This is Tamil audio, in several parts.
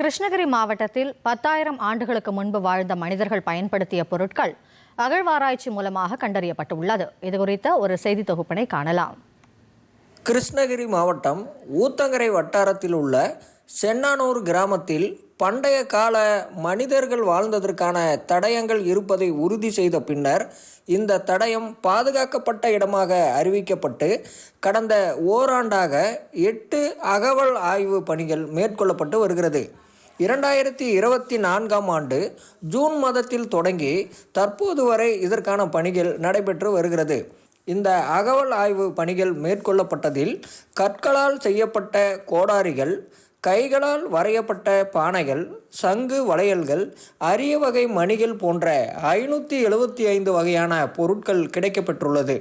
கிருஷ்ணகிரி மாவட்டத்தில் பத்தாயிரம் ஆண்டுகளுக்கு முன்பு வாழ்ந்த மனிதர்கள் பயன்படுத்திய பொருட்கள் அகழ்வாராய்ச்சி மூலமாக கண்டறியப்பட்டுள்ளது. இதுகுறித்த ஒரு செய்தி தொகுப்பினை காணலாம். கிருஷ்ணகிரி மாவட்டம் ஊத்தங்கரை வட்டாரத்தில் உள்ள சென்னானூர் கிராமத்தில் பண்டைய கால மனிதர்கள் வாழ்ந்ததற்கான தடயங்கள் இருப்பதை உறுதி செய்த பின்னர் இந்த தடயம் பாதுகாக்கப்பட்ட இடமாக அறிவிக்கப்பட்டு கடந்த ஓராண்டாக எட்டு அகவல் ஆய்வு பணிகள் மேற்கொள்ளப்பட்டு வருகிறது. இரண்டாயிரத்தி இருபத்தி நான்காம் ஆண்டு ஜூன் மாதத்தில் தொடங்கி தற்போது வரை இதற்கான பணிகள் நடைபெற்று வருகிறது. இந்த அகவல் ஆய்வு பணிகள் மேற்கொள்ளப்பட்டதில் கற்களால் செய்யப்பட்ட கோடாரிகள் கைகளால் வரையப்பட்ட பானைகள் சங்கு வளையல்கள் அரிய வகை மணிகள் போன்ற ஐநூற்றி எழுபத்தி ஐந்து வகையான பொருட்கள் கிடைக்கப்பெற்றுள்ளது.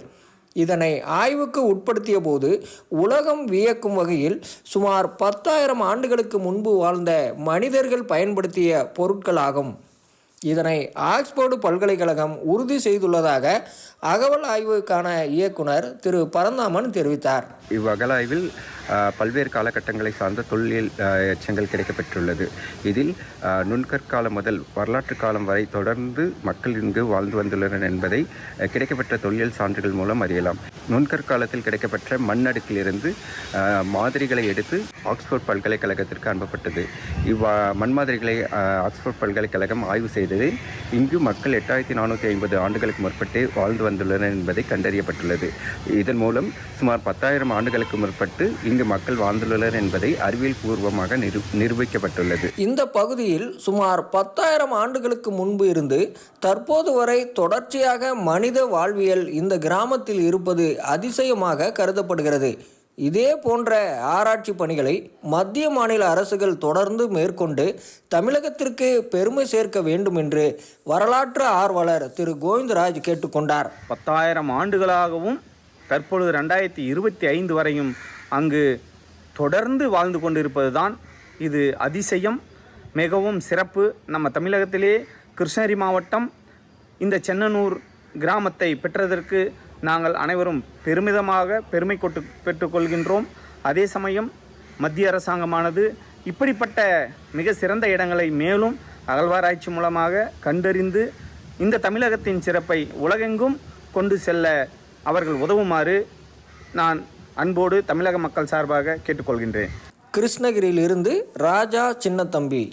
இதனை ஆய்வுக்கு உட்படுத்திய போது உலகம் வியக்கும் வகையில் சுமார் பத்தாயிரம் ஆண்டுகளுக்கு முன்பு வாழ்ந்த மனிதர்கள் பயன்படுத்திய பொருட்களாகும். இதனை ஆக்ஸ்போர்டு பல்கலைக்கழகம் உறுதி செய்துள்ளதாக அகவல் ஆய்வுக்கான இயக்குனர் திரு பரந்தாமன் தெரிவித்தார். இவ்வகலாய்வில் பல்வேறு காலகட்டங்களை சார்ந்த தொல்லியல் எச்சங்கள் கிடைக்கப்பெற்றுள்ளது. இதில் நுண்கற்காலம் முதல் வரலாற்று காலம் வரை தொடர்ந்து மக்கள் இங்கு வாழ்ந்து வந்துள்ளனர் என்பதை கிடைக்கப்பெற்ற தொல்லியல் சான்றுகள் மூலம் அறியலாம். நுண்கற்காலத்தில் கிடைக்கப்பெற்ற மண்ணடுக்கிலிருந்து மாதிரிகளை எடுத்து ஆக்ஸ்போர்ட் பல்கலைக்கழகத்திற்கு அனுப்பப்பட்டது. இவ்வா மண் மாதிரிகளை ஆக்ஸ்போர்ட் பல்கலைக்கழகம் ஆய்வு செய்தது. இங்கு மக்கள் எட்டாயிரத்தி நானூற்றி ஐம்பது ஆண்டுகளுக்கு முற்பட்டு வாழ்ந்து வந்துள்ளனர் என்பதை கண்டறியப்பட்டுள்ளது. இதன் மூலம் சுமார் பத்தாயிரம் ஆண்டுகளுக்கு முற்பட்டு இங்கு மக்கள் வாழ்ந்துள்ளனர் என்பதை அறிவியல் பூர்வமாக நிரு நிரூபிக்கப்பட்டுள்ளது. இந்த பகுதியில் சுமார் பத்தாயிரம் ஆண்டுகளுக்கு முன்பு இருந்து தற்போது வரை தொடர்ச்சியாக மனித வாழ்வியல் இந்த கிராமத்தில் இருப்பது அதிசயமாக கருதப்படுகிறது. இதே போன்ற ஆராய்ச்சி பணிகளை மத்திய மாநில அரசுகள் தொடர்ந்து மேற்கொண்டு தமிழகத்திற்கு பெருமை சேர்க்க வேண்டும் என்று வரலாற்று ஆர்வலர் திரு கோவிந்தராஜ் கேட்டுக்கொண்டார். பத்தாயிரம் ஆண்டுகளாகவும் தற்பொழுது ரெண்டாயிரத்தி இருபத்தி ஐந்து வரையும் அங்கு தொடர்ந்து வாழ்ந்து கொண்டிருப்பதுதான் இது அதிசயம். மிகவும் சிறப்பு. நம்ம தமிழகத்திலே கிருஷ்ணகிரி மாவட்டம் இந்த சென்னனூர் கிராமத்தை பெற்றதற்கு நாங்கள் அனைவரும் பெருமிதமாக பெருமை கொட்டு பெற்றுக்கொள்கின்றோம். அதே சமயம் மத்திய அரசாங்கமானது இப்படிப்பட்ட மிக சிறந்த இடங்களை மேலும் அகழ்வாராய்ச்சி மூலமாக கண்டறிந்து இந்த தமிழகத்தின் சிறப்பை உலகெங்கும் கொண்டு செல்ல அவர்கள் உதவுமாறு நான் அன்போடு தமிழக மக்கள் சார்பாக கேட்டுக்கொள்கின்றேன். கிருஷ்ணகிரியிலிருந்து ராஜா சின்னத்தம்பி